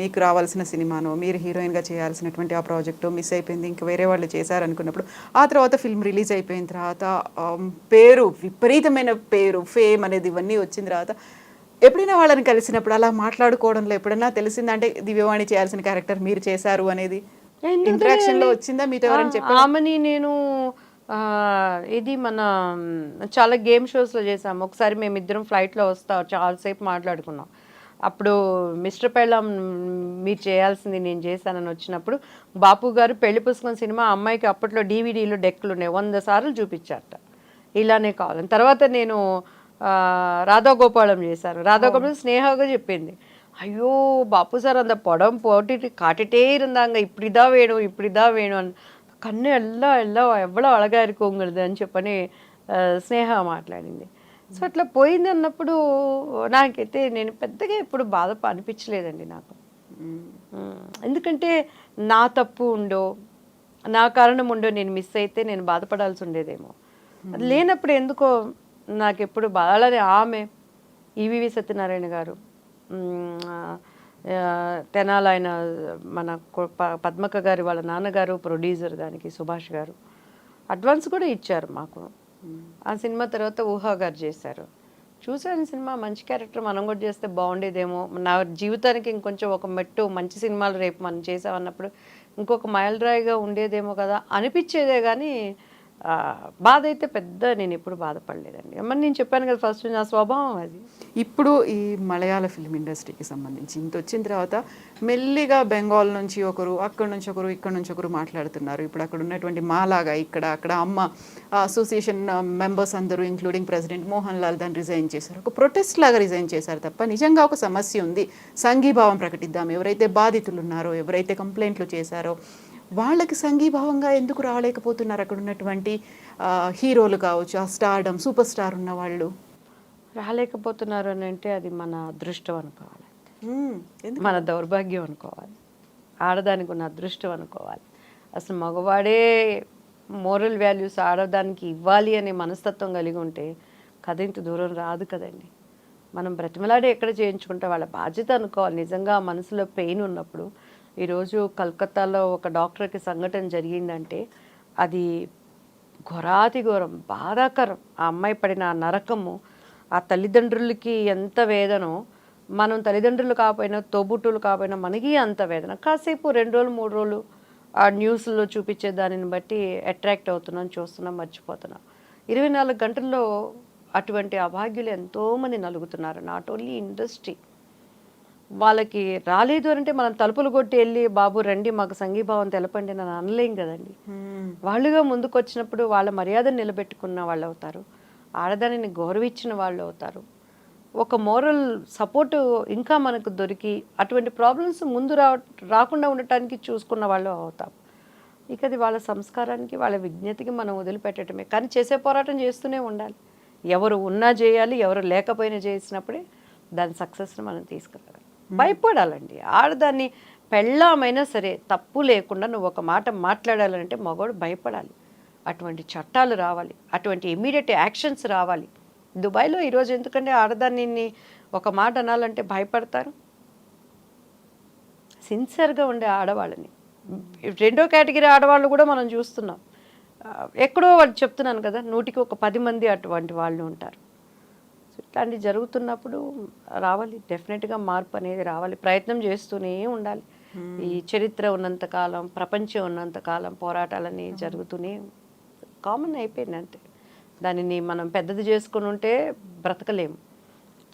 మీకు రావాల్సిన సినిమానో మీరు హీరోయిన్గా చేయాల్సినటువంటి ఆ ప్రాజెక్టు మిస్ అయిపోయింది ఇంకా వేరే వాళ్ళు చేశారనుకున్నప్పుడు ఆ తర్వాత ఫిల్మ్ రిలీజ్ అయిపోయిన తర్వాత పేరు విపరీతమైన పేరు ఫేమ్ అనేది ఇవన్నీ వచ్చిన తర్వాత ఎప్పుడైనా వాళ్ళని కలిసినప్పుడు అలా మాట్లాడుకోవడంలో ఎప్పుడైనా తెలిసిందంటే దివ్యవాణి చేయాల్సిన క్యారెక్టర్ మీరు చేశారు అనేది ఎందుకు ఇంటరాక్షన్లో తెలియాలి? వచ్చిందా? మీతో ఎవరైనా ఆమెని నేను ఇది మన చాలా గేమ్ షోస్లో చేసాము ఒకసారి మేమిద్దరం ఫ్లైట్లో వస్తా చాలాసేపు మాట్లాడుకున్నాం. అప్పుడు మిస్టర్ పెళ్ళం మీరు చేయాల్సింది నేను చేశానని వచ్చినప్పుడు బాపు గారు పెళ్ళి పుస్తకం సినిమా అమ్మాయికి అప్పట్లో డీవీడీలు డెక్లు ఉన్నాయి. వంద సార్లు చూపించారట. ఇలానే కావాలని తర్వాత నేను రాధాగోపాలం చేశాను. రాధాగోపాలం స్నేహగా చెప్పింది. అయ్యో బాపు సార్ అంత పొడం పోటీ కాటిட்டே இருந்தாங்க వేణు ఇప్పుడుదా వేణు అని కన్ను ఎల్లా ఎల్లా ఎవ్వడో అడగారుకోంగలదు అని చెప్పని స్నేహ మాట్లాడింది. సో అట్లా పోయింది అన్నప్పుడు నాకైతే నేను పెద్దగా ఎప్పుడు బాధ అనిపించలేదండి నాకు. ఎందుకంటే నా తప్పు ఉండో నా కారణం ఉండో నేను మిస్ అయితే నేను బాధపడాల్సి ఉండేదేమో. అది లేనప్పుడు ఎందుకో నాకు ఎప్పుడు అలానే ఆమె ఈవివి సత్యనారాయణ గారు తెనాలి ఆయన మన పద్మక గారి వాళ్ళ నాన్నగారు ప్రొడ్యూసర్ దానికి సుభాష్ గారు అడ్వాన్స్ కూడా ఇచ్చారు మాకు. ఆ సినిమా తర్వాత ఊహా గారు చేశారు. చూసాను సినిమా మంచి క్యారెక్టర్ మనం కూడా చేస్తే బాగుండేదేమో. నా జీవితానికి ఇంకొంచెం ఒక మెట్టు మంచి సినిమాలు రేపు మనం చేసామన్నప్పుడు ఇంకొక మైలురాయిగా ఉండేదేమో కదా అనిపించేదే కానీ బాధ అయితే పెద్ద నేను ఎప్పుడు బాధపడలేదండి. మరి నేను చెప్పాను కదా ఫస్ట్ నా స్వభావం అది. ఇప్పుడు ఈ మలయాళ ఫిల్మ్ ఇండస్ట్రీకి సంబంధించి ఇంత వచ్చిన తర్వాత మెల్లిగా బెంగాల్ నుంచి ఒకరు అక్కడ నుంచి ఒకరు ఇక్కడ నుంచి ఒకరు మాట్లాడుతున్నారు. ఇప్పుడు అక్కడ ఉన్నటువంటి మాలాగా ఇక్కడ అక్కడ అమ్మ అసోసియేషన్ మెంబర్స్ అందరూ ఇంక్లూడింగ్ ప్రెసిడెంట్ మోహన్ లాల్ దాన్ని రిజైన్ చేశారు. ఒక ప్రొటెస్ట్ లాగా రిజైన్ చేశారు తప్ప నిజంగా ఒక సమస్య ఉంది. సంఘీభావం ప్రకటిద్దాం. ఎవరైతే బాధితులు ఉన్నారో ఎవరైతే కంప్లైంట్లు చేశారో వాళ్ళకి సంఘీభావంగా ఎందుకు రాలేకపోతున్నారు అక్కడ ఉన్నటువంటి హీరోలు కావచ్చు ఆ స్టార్డమ్ సూపర్ స్టార్ ఉన్న వాళ్ళు? రాలేకపోతున్నారు అని అంటే అది మన అదృష్టం అనుకోవాలి. మన దౌర్భాగ్యం అనుకోవాలి. ఆడదానికి ఉన్న అదృష్టం అనుకోవాలి. అసలు మగవాడే మోరల్ వాల్యూస్ ఆడదానికి ఇవ్వాలి అనే మనస్తత్వం కలిగి ఉంటే కథ ఇంత దూరం రాదు కదండి. మనం బ్రతిమలాడే ఎక్కడ చేయించుకుంటే వాళ్ళ బాధ్యత అనుకోవాలి. నిజంగా మనసులో పెయిన్ ఉన్నప్పుడు ఈరోజు కలకత్తాలో ఒక డాక్టర్కి సంఘటన జరిగిందంటే అది ఘోరాతి ఘోరం బాధాకరం. ఆ అమ్మాయి పడిన ఆ నరకము ఆ తల్లిదండ్రులకి ఎంత వేదనో మనం తల్లిదండ్రులు కాకపోయినా తోబుట్టులు కాకపోయినా మనకి అంత వేదన. కాసేపు రెండు రోజులు మూడు రోజులు ఆ న్యూస్లో చూపించే దానిని బట్టి అట్రాక్ట్ అవుతున్నాం చూస్తున్నాం మర్చిపోతున్నాం. ఇరవై నాలుగు గంటల్లో అటువంటి అభాగ్యులు ఎంతోమంది నలుగుతున్నారు. Not only industry. వాళ్ళకి రాలేదు అంటే మనం తలుపులు కొట్టి వెళ్ళి బాబు రండి మాకు సంఘీభావం తెలపండి అని అనలేం కదండి. వాళ్ళుగా ముందుకు వచ్చినప్పుడు వాళ్ళ మర్యాదను నిలబెట్టుకున్న వాళ్ళు అవుతారు ఆడదానిని గౌరవించిన వాళ్ళు అవుతారు ఒక మోరల్ సపోర్ట్ ఇంకా మనకు దొరికి అటువంటి ప్రాబ్లమ్స్ ముందు రా రాకుండా ఉండటానికి చూసుకున్న వాళ్ళు అవుతాం. ఇక అది వాళ్ళ సంస్కారానికి వాళ్ళ విజ్ఞతకి మనం వదిలిపెట్టడమే కానీ చేసే పోరాటం చేస్తూనే ఉండాలి. ఎవరు ఉన్నా చేయాలి ఎవరు లేకపోయినా చేసినప్పుడే దాని సక్సెస్ని మనం తీసుకురావాలి. భయపడాలండి. ఆడదాన్ని పెళ్ళామైనా సరే తప్పు లేకుండా నువ్వు ఒక మాట మాట్లాడాలంటే మగవాడు భయపడాలి. అటువంటి చట్టాలు రావాలి. అటువంటి ఇమీడియట్ యాక్షన్స్ రావాలి. దుబాయ్లో ఈరోజు ఎందుకంటే ఆడదాన్ని ఒక మాట అనాలంటే భయపడతారు? సిన్సియర్గా ఉండే ఆడవాళ్ళని. రెండో కేటగిరీ ఆడవాళ్ళు కూడా మనం చూస్తున్నాం. ఎక్కడో వాళ్ళు చెప్తున్నాను కదా నూటికి ఒక పది మంది అటువంటి వాళ్ళు ఉంటారు. ఇట్లాంటివి జరుగుతున్నప్పుడు రావాలి. డెఫినెట్గా మార్పు అనేది రావాలి. ప్రయత్నం చేస్తూనే ఉండాలి. ఈ చరిత్ర ఉన్నంత కాలం ప్రపంచం ఉన్నంత కాలం పోరాటాలన్నీ జరుగుతూనే కామన్ అయిపోయింది అంతే. దానిని మనం పెద్దది చేసుకుని ఉంటే బ్రతకలేము.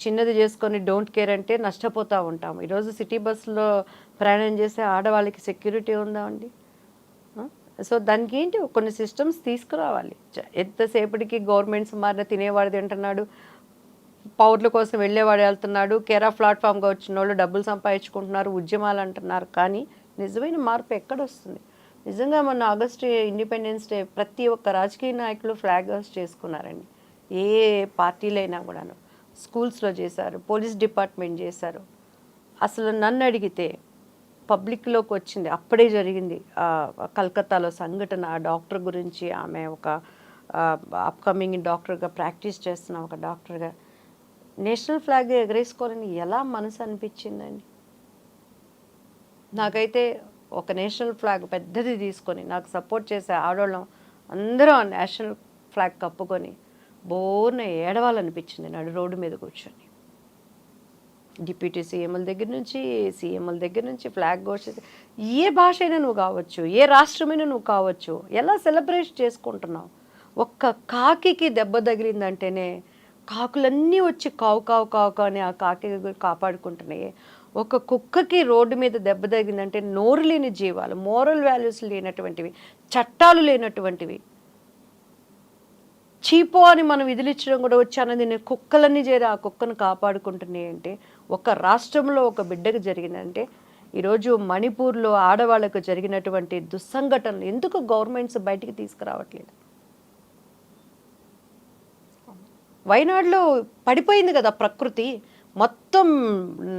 చిన్నది చేసుకొని డోంట్ కేర్ అంటే నష్టపోతూ ఉంటాం ఈరోజు సిటీ బస్సులో ప్రయాణం చేసే ఆడవాళ్ళకి సెక్యూరిటీ ఉందా అండి? సో దానికి ఏంటి? కొన్ని సిస్టమ్స్ తీసుకురావాలి. ఎంతసేపటికి గవర్నమెంట్స్ మారిన తినేవాడు తింటున్నాడు పౌరుల కోసం వెళ్ళేవాడు వెళ్తున్నాడు. కేరా ప్లాట్ఫామ్గా వచ్చిన వాళ్ళు డబ్బులు సంపాదించుకుంటున్నారు ఉద్యమాలు అంటున్నారు. కానీ నిజమైన మార్పు ఎక్కడ వస్తుంది నిజంగా మొన్న ఆగస్టు ఇండిపెండెన్స్ డే ప్రతి ఒక్క రాజకీయ నాయకులు ఫ్లాగ్ హౌస్ చేసుకున్నారండి. ఏ పార్టీలైనా కూడాను. స్కూల్స్లో చేశారు పోలీస్ డిపార్ట్మెంట్ చేశారు. అసలు నన్ను అడిగితే పబ్లిక్లోకి వచ్చింది. అప్పుడే జరిగింది. కలకత్తాలో సంఘటన ఆ డాక్టర్ గురించి ఆమె ఒక అప్కమింగ్ డాక్టర్గా ప్రాక్టీస్ చేస్తున్న ఒక డాక్టర్గా నేషనల్ ఫ్లాగ్ ఎగరేసుకోవాలని ఎలా మనసు అనిపించిందండి? నాకైతే ఒక నేషనల్ ఫ్లాగ్ పెద్దది తీసుకొని నాకు సపోర్ట్ చేసే ఆడవాళ్ళం అందరూ ఆ నేషనల్ ఫ్లాగ్ కప్పుకొని బోర్న ఏడవాలనిపించింది నడు రోడ్డు మీద కూర్చొని. డిప్యూటీ సీఎంల దగ్గర నుంచి సీఎంల దగ్గర నుంచి ఫ్లాగ్ ఘోషిస్తే ఏ భాష అయినా నువ్వు కావచ్చు ఏ రాష్ట్రమైనా నువ్వు కావచ్చు ఎలా సెలబ్రేట్ చేసుకుంటున్నావు? ఒక్క కాకికి దెబ్బ తగిలిందంటేనే కాకులన్నీ వచ్చి కావు కావు కావు అని ఆ కాకి కాపాడుకుంటున్నాయి. ఒక కుక్కకి రోడ్డు మీద దెబ్బ తగిందంటే నోరు లేని జీవాలు మోరల్ వాల్యూస్ లేనటువంటివి చట్టాలు లేనటువంటివి. చీపో అని మనం విధులిచ్చడం కూడా వచ్చి అన్నది నేను కుక్కలన్నీ చేరి ఆ కుక్కను కాపాడుకుంటున్నాయి అంటే ఒక రాష్ట్రంలో ఒక బిడ్డకు జరిగిందంటే ఈరోజు మణిపూర్లో ఆడవాళ్ళకు జరిగినటువంటి దుస్సంఘటనలు ఎందుకు గవర్నమెంట్స్ బయటికి తీసుకురావట్లేదు? వైనాడులో పడిపోయింది కదా ప్రకృతి. మొత్తం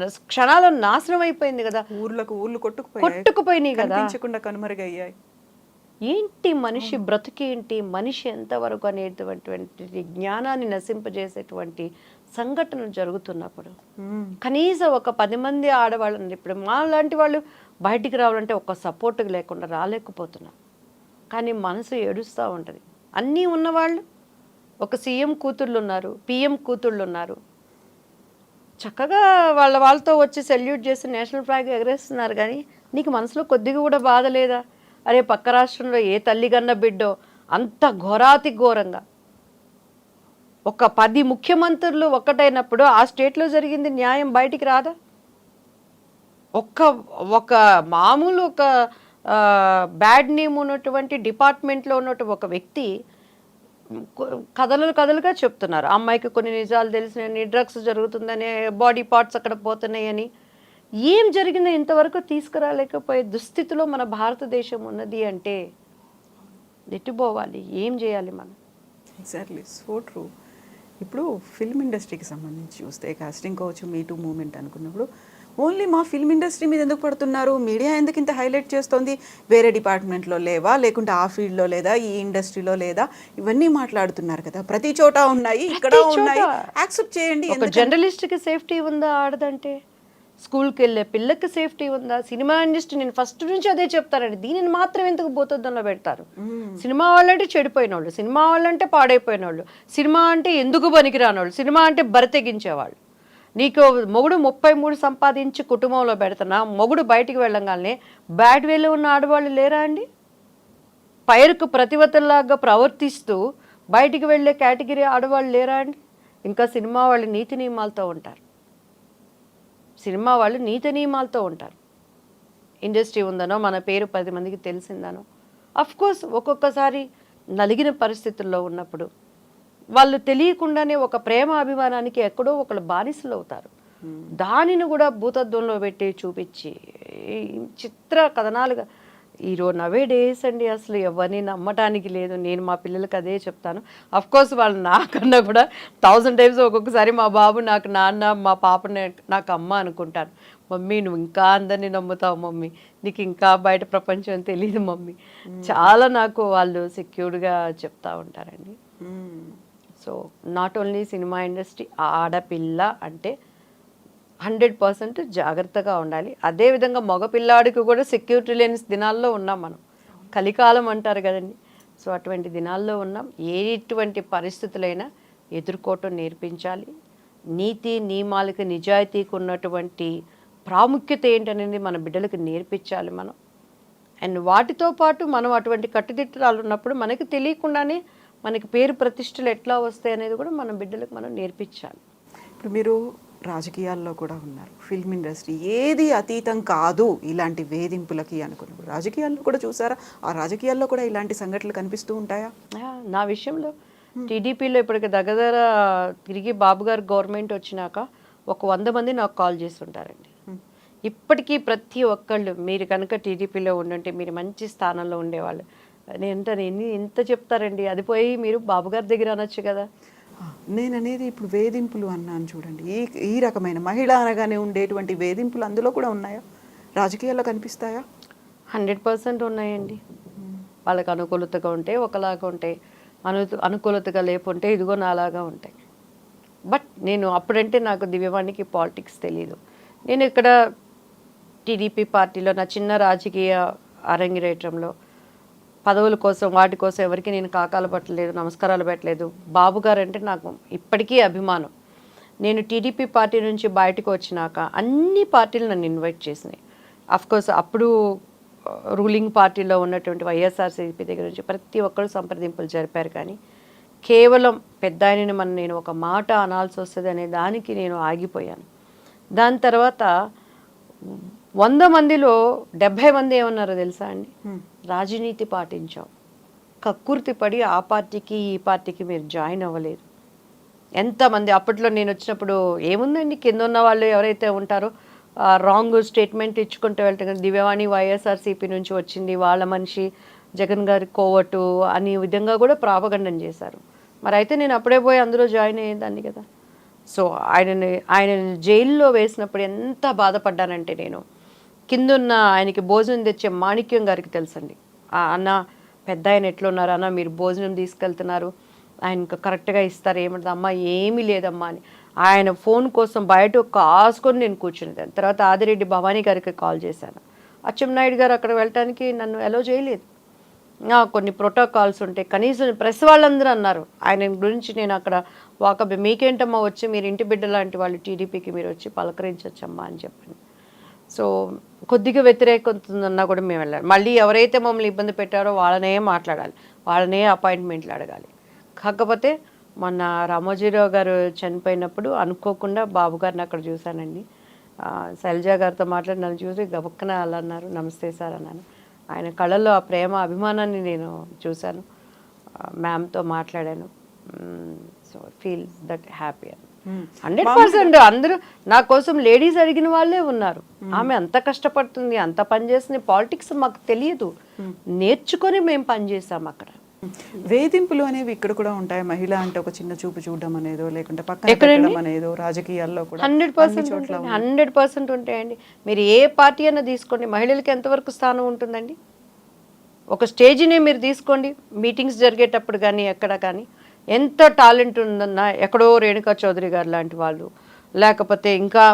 క్షణాలు నాశనం అయిపోయింది కదా. ఊర్లకు ఊర్లు కొట్టుకుపోయాయి. కొట్టుకుపోయినాయి కదా. కనుమరుగయ్యాయి. ఏంటి మనిషి బ్రతుకేంటి మనిషి ఎంతవరకు అనేటువంటి జ్ఞానాన్ని నశింపజేసేటువంటి సంఘటనలు జరుగుతున్నప్పుడు. కనీసం ఒక పది మంది ఆడవాళ్ళని ఇప్పుడు మా లాంటి వాళ్ళు బయటికి రావాలంటే ఒక సపోర్ట్ లేకుండా రాలేకపోతున్నాం కానీ మనసు ఏడుస్తూ ఉంటుంది. అన్నీ ఉన్నవాళ్ళు ఒక సీఎం కూతుళ్ళు ఉన్నారు పిఎం కూతుళ్ళు ఉన్నారు చక్కగా వాళ్ళ వాళ్ళతో వచ్చి సెల్యూట్ చేసి నేషనల్ ఫ్లాగ్ ఎగరేస్తున్నారు కానీ నీకు మనసులో కొద్దిగా కూడా బాధ లేదా? అరే పక్క రాష్ట్రంలో ఏ తల్లి కన్న బిడ్డో? అంత ఘోరాతి ఘోరంగా. ఒక పది ముఖ్యమంత్రులు ఒక్కటైనప్పుడు ఆ స్టేట్లో జరిగింది న్యాయం బయటికి రాదా? ఒక్క ఒక మామూలు ఒక బ్యాడ్ నేమ్ ఉన్నటువంటి డిపార్ట్మెంట్లో ఉన్నటువంటి ఒక వ్యక్తి కథలు కథలుగా చెప్తున్నారు. అమ్మాయికి కొన్ని నిజాలు తెలిసినాయని డ్రగ్స్ జరుగుతుందని బాడీ పార్ట్స్ అక్కడ పోతున్నాయని. ఏం జరిగిందో ఇంతవరకు తీసుకురాలేకపోయే దుస్థితిలో మన భారతదేశం ఉన్నది అంటే నెట్టిపోవాలి ఏం చేయాలి మనం? ఎగ్జాక్ట్లీ సో ట్రూ ఇప్పుడు ఫిల్మ్ ఇండస్ట్రీకి సంబంధించి చూస్తే కాస్టింగ్ కావచ్చు మీ టూ మూమెంట్ అనుకున్నప్పుడు ఓన్లీ మా ఫిల్మ్ ఇండస్ట్రీ మీద ఎందుకు పడుతున్నారు? మీడియా ఎందుకు ఇంత హైలైట్ చేస్తోంది? వేరే డిపార్ట్మెంట్లో లేవా? లేకుంటే ఆ ఫీల్డ్లో లేదా? ఈ ఇండస్ట్రీలో లేదా? ఇవన్నీ మాట్లాడుతున్నారు కదా. ప్రతి చోట ఉన్నాయి ఇక్కడ. ఉన్నాయి. యాక్సెప్ట్ చేయండి. జర్నలిస్ట్కి సేఫ్టీ ఉందా ఆడదంటే? స్కూల్కి వెళ్ళే పిల్లకి సేఫ్టీ ఉందా? సినిమా ఇండస్ట్రీ నేను ఫస్ట్ నుంచి అదే చెప్తానండి. దీనిని మాత్రం ఎందుకు భూతద్దంలో పెడతారు? సినిమా వాళ్ళంటే చెడిపోయిన వాళ్ళు సినిమా వాళ్ళంటే పాడైపోయిన వాళ్ళు సినిమా అంటే ఎందుకు పనికిరాని వాళ్ళు సినిమా అంటే బరితెగించేవాళ్ళు నీకు మొగుడు ముప్పై మూడు సంపాదించి కుటుంబంలో పెడుతున్నా మొగుడు బయటికి వెళ్ళంగానే బ్యాడ్ వేలో ఉన్న ఆడవాళ్ళు లేరా అండి? పైరుకు ప్రతివతల్లాగా ప్రవర్తిస్తూ బయటికి వెళ్ళే కేటగిరీ ఆడవాళ్ళు లేరా అండి? ఇంకా సినిమా వాళ్ళు నీతి నియమాలతో ఉంటారు. సినిమా వాళ్ళు నీతి నియమాలతో ఉంటారు. ఇండస్ట్రీ ఉందనో మన పేరు పది మందికి తెలిసిందనో అఫ్కోర్స్ ఒక్కొక్కసారి నలిగిన పరిస్థితుల్లో ఉన్నప్పుడు వాళ్ళు తెలియకుండానే ఒక ప్రేమ అభిమానానికి ఎక్కడో ఒకళ్ళు బానిసలు అవుతారు. దానిని కూడా భూతత్వంలో పెట్టి చూపించి చిత్ర కథనాలుగా ఈరోజు నవే డేస్ అండి అసలు ఎవరిని నమ్మటానికి లేదు. నేను మా పిల్లలకి అదే చెప్తాను. కోర్స్ వాళ్ళు నాకన్నా కూడా థౌజండ్ టైమ్స్ ఒక్కొక్కసారి మా బాబు నాకు నాన్న మా పాపని నాకు అమ్మ అనుకుంటాను మమ్మీ నువ్వు ఇంకా అందరినీ నమ్ముతావు మమ్మీ. నీకు ఇంకా బయట ప్రపంచం తెలియదు మమ్మీ. చాలా నాకు వాళ్ళు సెక్యూర్డ్గా చెప్తా ఉంటారండి. So not only cinema industry ఆడపిల్ల అంటే హండ్రెడ్ పర్సెంట్ జాగ్రత్తగా ఉండాలి. అదేవిధంగా మగపిల్లాడికి కూడా సెక్యూరిటీ లేని దినాల్లో ఉన్నాం మనం. కలికాలం అంటారు కదండి. సో అటువంటి దినాల్లో ఉన్నాం. ఎటువంటి పరిస్థితులైనా ఎదుర్కోవటం నేర్పించాలి. నీతి నియమాలకి నిజాయితీకి ఉన్నటువంటి ప్రాముఖ్యత ఏంటనేది మన బిడ్డలకు నేర్పించాలి మనం. అండ్ వాటితో పాటు మనం అటువంటి కట్టుదిట్టాలు ఉన్నప్పుడు మనకి తెలియకుండానే మనకి పేరు ప్రతిష్టలు ఎట్లా వస్తాయి అనేది కూడా మన బిడ్డలకు మనం నేర్పించాలి. ఇప్పుడు మీరు రాజకీయాల్లో కూడా ఉన్నారు. ఫిల్మ్ ఇండస్ట్రీ ఏది అతీతం కాదు ఇలాంటి వేధింపులకి అనుకున్నప్పుడు రాజకీయాల్లో కూడా చూసారా? ఆ రాజకీయాల్లో కూడా ఇలాంటి సంఘటనలు కనిపిస్తూ ఉంటాయా? నా విషయంలో టీడీపీలో ఇప్పటికి దగ్గర తిరిగి బాబు గారు గవర్నమెంట్ వచ్చినాక ఒక వంద మంది నాకు కాల్ చేస్తుంటారండి. ఇప్పటికీ ప్రతి ఒక్కళ్ళు మీరు కనుక టీడీపీలో ఉండుంటే మీరు మంచి స్థానంలో ఉండేవాళ్ళు. నేను ఎంత ఎన్ని ఎంత చెప్తారండి? అది పోయి మీరు బాబు గారి దగ్గర అనొచ్చు కదా. నేను అనేది ఇప్పుడు వేధింపులు అన్నాను చూడండి. ఈ ఈ రకమైన మహిళ అనగానే ఉండేటువంటి వేధింపులు అందులో కూడా ఉన్నాయా? రాజకీయాల్లో కనిపిస్తాయా? హండ్రెడ్ పర్సెంట్ ఉన్నాయండి. వాళ్ళకి అనుకూలతగా ఉంటే ఒకలాగా ఉంటాయి అను అనుకూలతగా లేకుంటే ఇదిగో నాలాగా ఉంటాయి. బట్ నేను అప్పుడంటే నాకు దివ్యవాణికి పాలిటిక్స్ తెలియదు నేను ఇక్కడ టీడీపీ పార్టీలో నా చిన్న రాజకీయ అరంగిరేటంలో పదవుల కోసం వాటి కోసం ఎవరికి నేను కాకాలు పట్టలేదు నమస్కారాలు పెట్టలేదు. బాబు గారు అంటే నాకు ఇప్పటికీ అభిమానం. నేను టీడీపీ పార్టీ నుంచి బయటకు వచ్చినాక అన్ని పార్టీలు నన్ను ఇన్వైట్ చేసినాయి. అఫ్కోర్స్ అప్పుడు రూలింగ్ పార్టీలో ఉన్నటువంటి వైఎస్ఆర్సీపీ దగ్గర నుంచి ప్రతి ఒక్కరు సంప్రదింపులు జరిపారు కానీ కేవలం పెద్ద ఆయనని మన నేను ఒక మాట అనాల్సి వస్తుంది అనే దానికి నేను ఆగిపోయాను. దాని తర్వాత వంద మందిలో డెబ్భై మంది ఏమన్నారో తెలుసా అండి? రాజనీతి పాటించాం. కక్కుర్తి పడి ఆ పార్టీకి ఈ పార్టీకి మీరు జాయిన్ అవ్వలేదు ఎంతమంది అప్పట్లో నేను వచ్చినప్పుడు ఏముందండి? కింద ఉన్న వాళ్ళు ఎవరైతే ఉంటారో రాంగ్ స్టేట్మెంట్ ఇచ్చుకుంటూ వెళ్తారు కదా, దివ్యవాణి వైఎస్ఆర్సీపీ నుంచి వచ్చింది వాళ్ళ మనిషి జగన్ గారి కోవటు అనే విధంగా కూడా ప్రాపగండం చేశారు. మరి అయితే నేను అప్పుడే పోయి అందులో జాయిన్ అయ్యేదాన్ని కదా. సో ఆయనని ఆయన జైల్లో వేసినప్పుడు ఎంత బాధపడ్డానంటే నేను కిందున్న ఆయనకి భోజనం తెచ్చే మాణిక్యం గారికి తెలుసండి. అన్న పెద్ద ఆయన ఎట్లున్నారు అన్న? మీరు భోజనం తీసుకెళ్తున్నారు. ఆయన కరెక్ట్గా ఇస్తారు. ఏమంటుంది? అమ్మ ఏమీ లేదమ్మా అని. ఆయన ఫోన్ కోసం బయట కాసుకొని నేను కూర్చునేదాన్ని తర్వాత ఆదిరెడ్డి భవానీ గారికి కాల్ చేశాను. అచ్చెన్నాయుడు గారు అక్కడ వెళ్ళటానికి నన్ను అలో చేయలేదు. కొన్ని ప్రోటోకాల్స్ ఉంటాయి కనీసం ప్రెస్ వాళ్ళందరూ అన్నారు. ఆయన గురించి నేను అక్కడ వాకబ్ మీకేంటమ్మా వచ్చి? మీరు ఇంటి బిడ్డ లాంటి వాళ్ళు టీడీపీకి మీరు వచ్చి పలకరించవచ్చమ్మా అని చెప్పండి. సో కొద్దిగా వ్యతిరేకతున్నా కూడా మేము వెళ్ళాలి. మళ్ళీ ఎవరైతే మమ్మల్ని ఇబ్బంది పెట్టారో వాళ్ళనే మాట్లాడాలి. వాళ్ళనే అపాయింట్మెంట్లు అడగాలి. కాకపోతే మొన్న రామోజీరావు గారు చనిపోయినప్పుడు అనుకోకుండా బాబు గారిని అక్కడ చూశానండి. ఆ, శైలజ గారితో మాట్లాడి నన్ను చూసి గబక్కన అలా అన్నారు. నమస్తే సార్ అన్నాను. ఆయన కళ్ళల్లో ఆ ప్రేమ అభిమానాన్ని నేను చూశాను. మ్యామ్తో మాట్లాడాను. So feel that happy hundred percent. అందరూ నా కోసం లేడీస్ అడిగిన వాళ్ళే ఉన్నారు. ఆమె అంత కష్టపడుతుంది అంత పని చేస్తుంది. పాలిటిక్స్ మాకు తెలియదు. నేర్చుకొని మేము పనిచేసాం అక్కడ. వేధింపులు అనేవి ఇక్కడ కూడా ఉంటాయి. మహిళ అంటే ఒక చిన్న చూపు చూడడం అనేదో లేకుంటే పక్కన అనేదో రాజకీయాల్లో కూడా హండ్రెడ్ పర్సెంట్ హండ్రెడ్ పర్సెంట్ ఉంటాయండి. మీరు ఏ పార్టీ అయినా తీసుకోండి. మహిళలకి ఎంతవరకు స్థానం ఉంటుందండి? ఒక స్టేజ్ని మీరు తీసుకోండి. మీటింగ్స్ జరిగేటప్పుడు కానీ ఎక్కడ కానీ. ఎంత టాలెంట్ ఉందన్నా ఎక్కడో రేణుకా చౌదరి గారు లాంటి వాళ్ళు లేకపోతే ఇంకా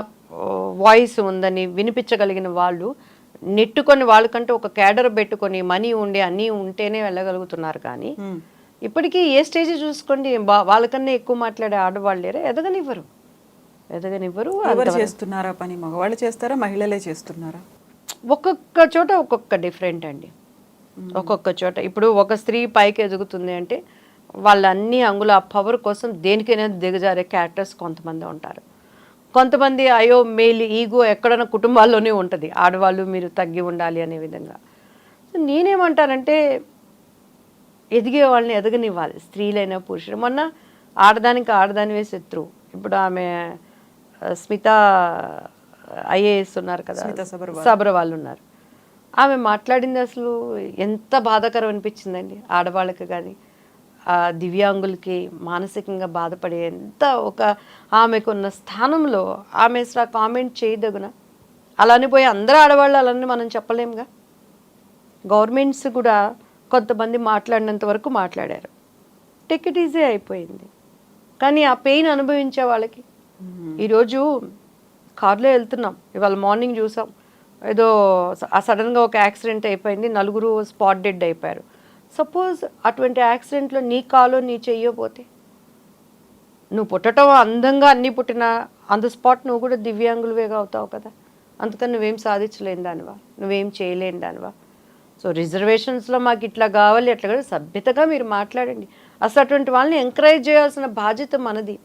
వాయిస్ ఉందని వినిపించగలిగిన వాళ్ళు నెట్టుకొని వాళ్ళకంటే ఒక క్యాడర్ పెట్టుకొని మనీ ఉండి అన్నీ ఉంటేనే వెళ్ళగలుగుతున్నారు కానీ ఇప్పటికీ ఏ స్టేజ్ చూసుకోండి వాళ్ళకన్నా ఎక్కువ మాట్లాడే ఆడవాళ్ళు లేరా ఎదగనివ్వరు ఎదగనివ్వరు చేస్తున్నారా పని? మగవాళ్ళు చేస్తారా మహిళలే చేస్తున్నారా? ఒక్కొక్క చోట ఒక్కొక్క డిఫరెంట్ అండి. ఒక్కొక్క చోట ఇప్పుడు ఒక స్త్రీ పైకి ఎదుగుతుంది అంటే వాళ్ళ అన్ని అంగుల ఆ పవర్ కోసం దేనికైనా దిగజారే క్యారెక్టర్స్ కొంతమంది ఉంటారు. కొంతమంది అయ్యో మేలు ఈగో ఎక్కడైనా కుటుంబాల్లోనే ఉంటుంది. ఆడవాళ్ళు మీరు తగ్గి ఉండాలి అనే విధంగా. నేనేమంటానంటే ఎదిగే వాళ్ళని ఎదగనివ్వాలి. స్త్రీలైనా పురుషులు. మొన్న ఆడదానికి ఆడదానివే శత్రువు ఇప్పుడు ఆమె స్మిత ఐఏఎస్ ఉన్నారు కదా సబర్వాల్. సబర్వాల్ ఉన్నారు. ఆమె మాట్లాడింది అసలు ఎంత బాధాకరం అనిపించిందండి. ఆడవాళ్ళకి కానీ దివ్యాంగులకి మానసికంగా బాధపడే ఎంత ఒక ఆమెకున్న స్థానంలో ఆమె అసలు కామెంట్ చేయదగున? అలానే పోయి అందరూ ఆడవాళ్ళు అలానే మనం చెప్పలేముగా? గవర్నమెంట్స్ కూడా కొంతమంది మాట్లాడినంత వరకు మాట్లాడారు. టెక్ ఇట్ ఈజీ అయిపోయింది. కానీ ఆ పెయిన్ అనుభవించే వాళ్ళకి. ఈరోజు కార్లో వెళ్తున్నాం. ఇవాళ మార్నింగ్ చూసాం. ఏదో సడన్గా ఒక యాక్సిడెంట్ అయిపోయింది. నలుగురు స్పాట్ డెడ్ అయిపోయారు. సపోజ్ అటువంటి యాక్సిడెంట్లో నీ కాలో నీ చెయ్యబోతే నువ్వు పుట్టడం అందంగా అన్నీ పుట్టినా ఆన్ ద స్పాట్ నువ్వు కూడా దివ్యాంగులవేగా అవుతావు కదా. అందుకని నువ్వేం సాధించలేని దానివా? నువ్వేం చేయలేని దానివా? సో రిజర్వేషన్స్లో మాకు ఇట్లా కావాలి అట్లా కూడా సభ్యతగా మీరు మాట్లాడండి. అసలు అటువంటి వాళ్ళని ఎంకరేజ్ చేయాల్సిన బాధ్యత మనది.